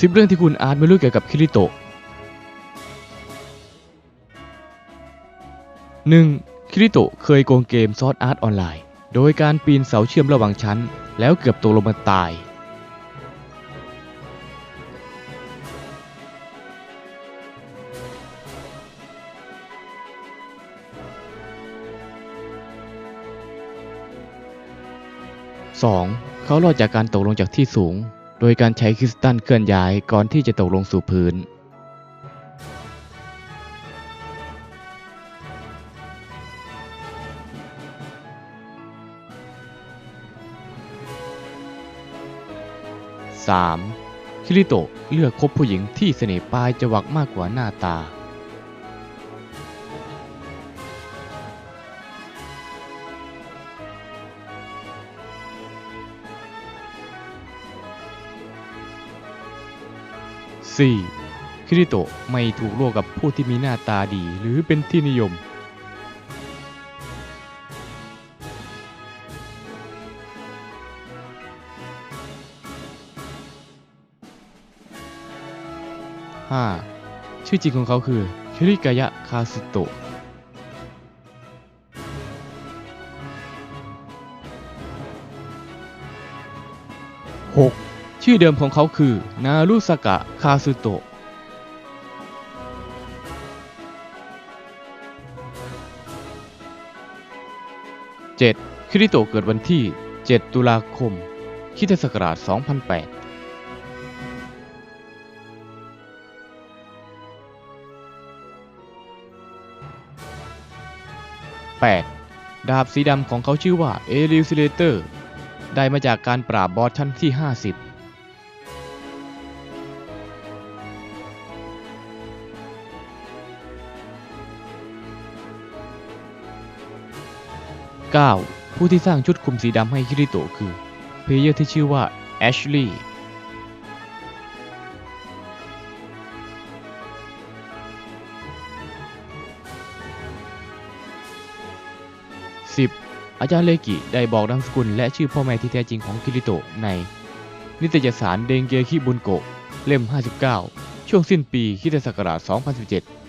สิบเรื่องที่คุณอาจไม่รู้เกี่ยวกับคิริโตะ 1. คิริโตะเคยโกงเกมซอสอาร์ตออนไลน์ โดยการปีนเสาเชื่อมระหว่างชั้น แล้วเกือบตกลงมาตาย 2. เขารอดจากการตกลงจากที่สูง โดยการใช้คริสตัลเคลื่อนย้ายก่อนที่จะตกลงสู่พื้น 3. คิริโตะเลือกคบผู้หญิงที่เสน่ห์ปลายจวักมากกว่าหน้าตา 4. คิริโตะไม่ถูกโลกกับผู้ที่มีหน้าตาดีหรือเป็นที่นิยม 5. ชื่อจริงของเขาคือคิริกายะคาสุโตะ 6. ชื่อเดิมของเขาคือนารุสกะคาสุโตะ 7. คิริโตะเกิดวันที่ 7 ตุลาคมคริสตศักราช 2008 8. ดาบสีดำของเขาชื่อว่าเอลิวซิเลเตอร์ ได้มาจากการปราบบอสชั้นที่ 50 9. ผู้ที่สร้างชุดคลุมสีดำให้คิริโตะคือเพลเยอร์ที่ชื่อว่าแอชลีย์ 10. อาจารย์เลกิได้บอกนามสกุลและชื่อพ่อแม่ที่แท้จริงของคิริโตะใน นิตยสารเดงเกคิบุนโกะเล่ม 59 ช่วงสิ้นปีคิตศักราช2017